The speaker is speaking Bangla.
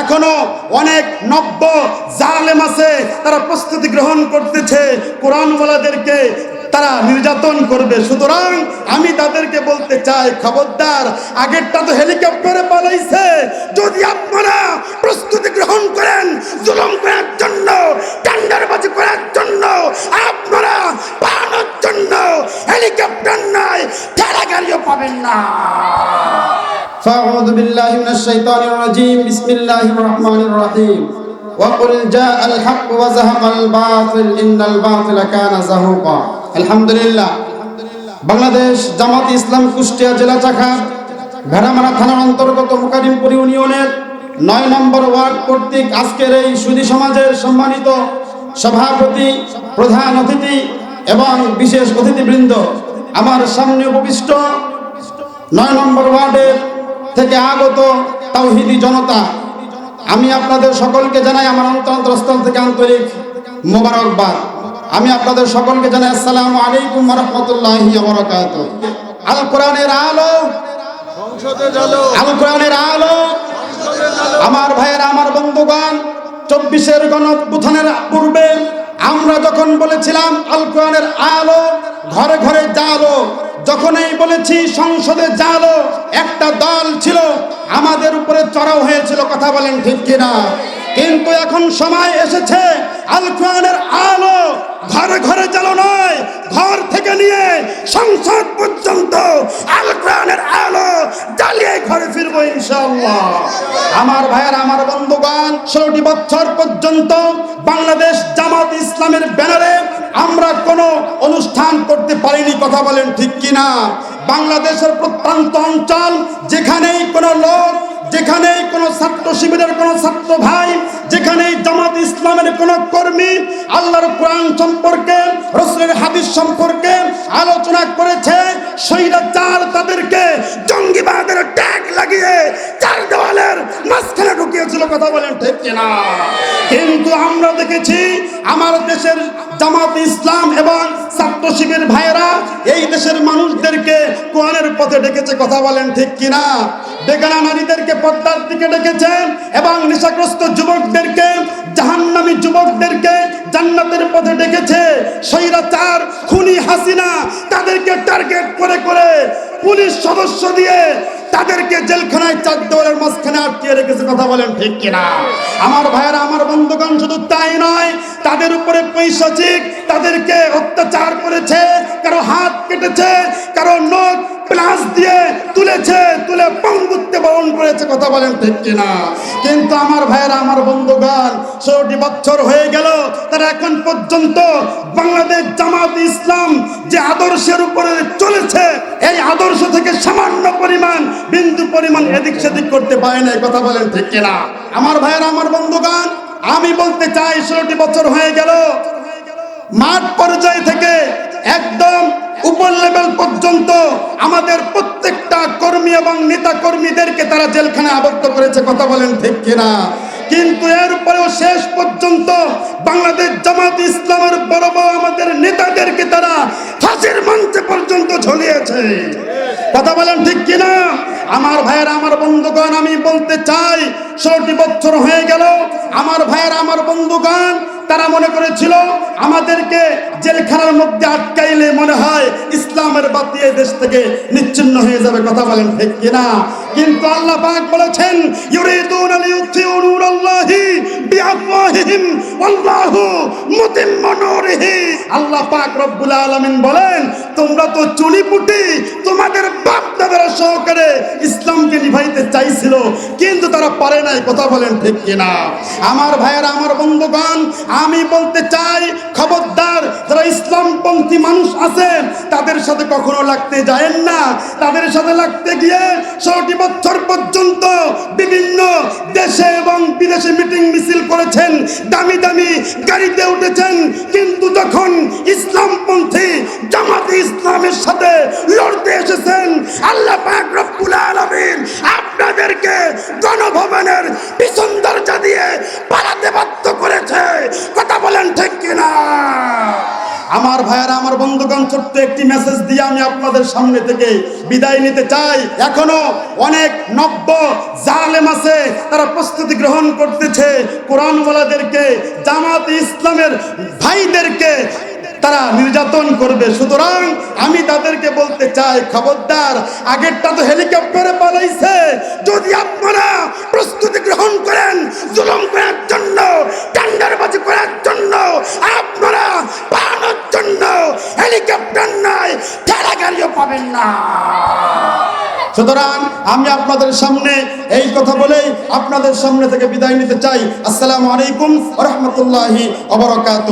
এখনও অনেক নব্য জালেম আছে, তারা প্রস্তুতি গ্রহণ করতেছে, কোরআনওয়ালাদেরকে তারা নির্যাতন করবে। সুতরাং আমি তাদেরকে বলতে চাই, খবরদার, আগেরটা তো হেলিকপ্টারে পালাইছে। যদি আপনারা প্রস্তুতি গ্রহণ করেন, জুলুম করার জন্য, টেন্ডারবাজি করার জন্য, আপনারা পালানোর জন্য, হেলিকপ্টার নয় ঠেলা গাড়িও পাবেন না। فأعوذ بالله من الشيطان الرجيم بسم الله الرحمن الرحيم وقل جاء الحق وزهق الباطل إن الباطل كان زهوقا الحمد لله বাংলাদেশ জামাত ইসলাম কুষ্টিয়া জেলা শাখা ভেড়ামারা থানার অন্তর্গত মুকারিমপুর ইউনিয়নের নয় নম্বর ওয়ার্ড কর্তৃক আজকের এই সুধী সমাজের সম্মানিত সভাপতি প্রধান অতিথি এবং বিশেষ অতিথিবৃন্দ আমার সামনে উপবিষ্ট নয় নম্বর ওয়ার্ডের থেকে আগত তাওহিদি জনতা আমি আপনাদের সকলকে জানাই আমার অন্তরস্থল থেকে আন্তরিক মোবারকবাদ। আমি আপনাদের সকলকে জানাই আসসালামু আলাইকুম রহমতুল্লাহি বরকাত আল কোরআনের আলো আল কোরআনের আলো আমার ভাইয়ের আমার বন্ধুগণ চব্বিশের গণপুথানের পূর্বে আমরা যখন বলেছিলাম আল কোরআনের আলো ঘরে ঘরে জালো যখনই বলেছি, সংসদে জালো, একটা দল ছিল, আমাদের উপরে চড়াও হয়েছিল, কথা বলেন ঠিক কিনা? কিন্তু এখন সময় এসেছে আল কোরআনের আলো ঘরে ঘরে জালো নয়, ঘর থেকে নিয়ে সংসদ পর্যন্ত আল কোরআনের আলো জ্বালিয়ে ঘরে ফিরবো ইনশাআল্লাহ। আমার ভাইয়ের, আমার বন্ধুগণ, ষোলোটি বছর পর্যন্ত বাংলাদেশ জামাত ইসলামের ব্যানারে আমরা কোনো অনুষ্ঠান করতে পারিনি, কথা বলেন ঠিক কিনা? বাংলাদেশের প্রত্যন্ত অঞ্চল, যেখানেই কোনো লোক, যেখানেই কোনো ছাত্র শিবিরের কোনো ছাত্র ভাই, যেখানেই জামাত ইসলামের কোনো কর্মী, আল্লাহর কোরআন সম্পর্কে রসুলের হাদিস সম্পর্কে আলোচনা করেছে স্বৈরাচার তাদেরকে জঙ্গিবাদের ট্যাগ লাগিয়ে চার দেওয়ালের মাঝখানে ঢুকিয়েছিল, কথা বলেন ঠিক কিনা? কিন্তু আমরা দেখেছি আমার দেশের জামাত ইসলাম এবং ছাত্র শিবির ভাইয়েরা এই দেশের মানুষদেরকে কোরআনের পথে ডেকেছে, কথা বলেন ঠিক কিনা? বেগানা নারীদেরকে পদ্মার দিকে ডেকেছেন এবং নেশাগ্রস্ত যুবকদেরকে, জাহান্নামী যুবকদেরকে জান্নাতের পথে ডেকেছে স্বৈরাচার খুনি হাসিনা, তাদেরকে টার্গেট করে করে পুলিশ সদস্য দিয়ে তাদেরকে জেলখানায় চার দেওয়ালের মাঝখানে আটকিয়ে রেখেছে। কথা বলেন ঠিক কিনা? আমার ভাইয়েরা, আমার বন্ধুগণ, শুধু তাই নয়, তাদের উপরে পৈশাচিক তাদেরকে অত্যাচার করেছে, কারও হাত কেটেছে, কারও নখ প্লাস দিয়ে তুলেছে, তুলে পঙ্গুত্বে বরণ করেছে কথা বলেন ঠিক কিনা? কিন্তু আমার ভাইয়েরা, আমার বন্ধুগণ ষোলোটি বছর হয়ে গেল, তারা এখন পর্যন্ত বাংলাদেশ জামাত ইসলাম যে আদর্শের উপরে চলেছে, এই আদর্শ থেকে সামান্য পরিমাণ, বিন্দু পরিমাণ এদিক সেদিক করতে পারে না কথা বলেন ঠিক কিনা? আমার ভাইয়েরা, আমার বন্ধুগণ, আমি বলতে চাই ষোলোটি বছর হয়ে গেল, মাঠ পর্যায় থেকে একদম উপর লেভেল পর্যন্ত আমাদের প্রত্যেকটা কর্মী এবং নেতা কর্মীদেরকে তারা জেলখানে আবদ্ধ করেছে, কথা বলেন ঠিক কিনা? কিন্তু এরপরেও শেষ পর্যন্ত বাংলাদেশ জামাত ইসলামের বড় বড় আমাদের নেতাদেরকে তারা ফাঁসির মঞ্চে পর্যন্ত ঝুলিয়েছে। কথা বলেন ঠিক কিনা? আমার ভাইয়ের, আমার বন্ধুগণ, আমি বলতে চাই, ষোলোটি বছর হয়ে গেল, আমার ভাইয়ের, আমার বন্ধুগণ তারা মনে করেছিল, আমাদেরকে জেলখানার মধ্যে আটকাইলে মনে হয় ইসলামের বাতি দেশ থেকে নিচ্ছিন্ন হয়ে যাবে। কথা বলেন ঠিক কিনা? কিন্তু আল্লাহ পাক বলেছেন, ইউরিদুনা লিইউতিউ নূরাল্লাহি বিআফওয়াহিহিম, ওয়াল্লাহু মুতিম্মু নূরিহি। আল্লাহ পাক রব্বুল আলামিন বলেন, তোমরা তো চুলিপুটি তোমাদের বাপ দাদারা সহকারে ইসলামকে নিভাইতে চাইছিল, কিন্তু তারা পারে নাই, কথা বলেন ঠিক কিনা? আমার ভাইয়েরা, আমার বন্ধুগণ, আমি বলতে চাই, খবরদার, যারা ইসলামপন্থী মানুষ আছেন, তাদের সাথে কখনো লাগতে যায়েন না। তাদের সাথে লাগতে গিয়ে ষোলোটি বছর পর্যন্ত বিভিন্ন দেশে এবং বিদেশে মিটিং মিছিল করেছেন, দামি দামি গাড়িতে উঠেছেন, কিন্তু যখন জামাতে ইসলামের সাথে লড়তে এসেছেন। আল্লাহ পাক রব্বুল আলামিন আপনাদেরকে গণভবনের পিছন দরজা দিয়ে পালাতে বাধ্য করেছে। কথা বলেন ঠিক কিনা? আমার ভাইয়েরা, আমার বন্ধুগণ, ছোট্ট একটি মেসেজ দিয়ে আমি আপনাদের সামনে থেকে বিদায় নিতে চাই। এখনও অনেক নব্য জালেম আছে, তারা প্রস্তুতি গ্রহণ করতেছে। কোরআনওয়ালাদেরকে, জামাত ইসলামের ভাইদেরকে তারা নির্যাতন করবে। সুতরাং আমি তাদেরকে বলতে চাই, খবরদার, আগেরটা তো হেলিকপ্টারে পালাইছে। যদি আপনারা প্রস্তুতি গ্রহণ করেন, জুলুম করার জন্য, টেন্ডারবাজি করার জন্য, আপনারা পালানোর জন্য হেলিকপ্টার নয় ঠেলা গাড়িও পাবেন না। সুতরাং আমি আপনাদের সামনে এই কথা বলেই আপনাদের সামনে থেকে বিদায় নিতে চাই। আসসালামু আলাইকুম রহমতুল্লাহি অবরকাত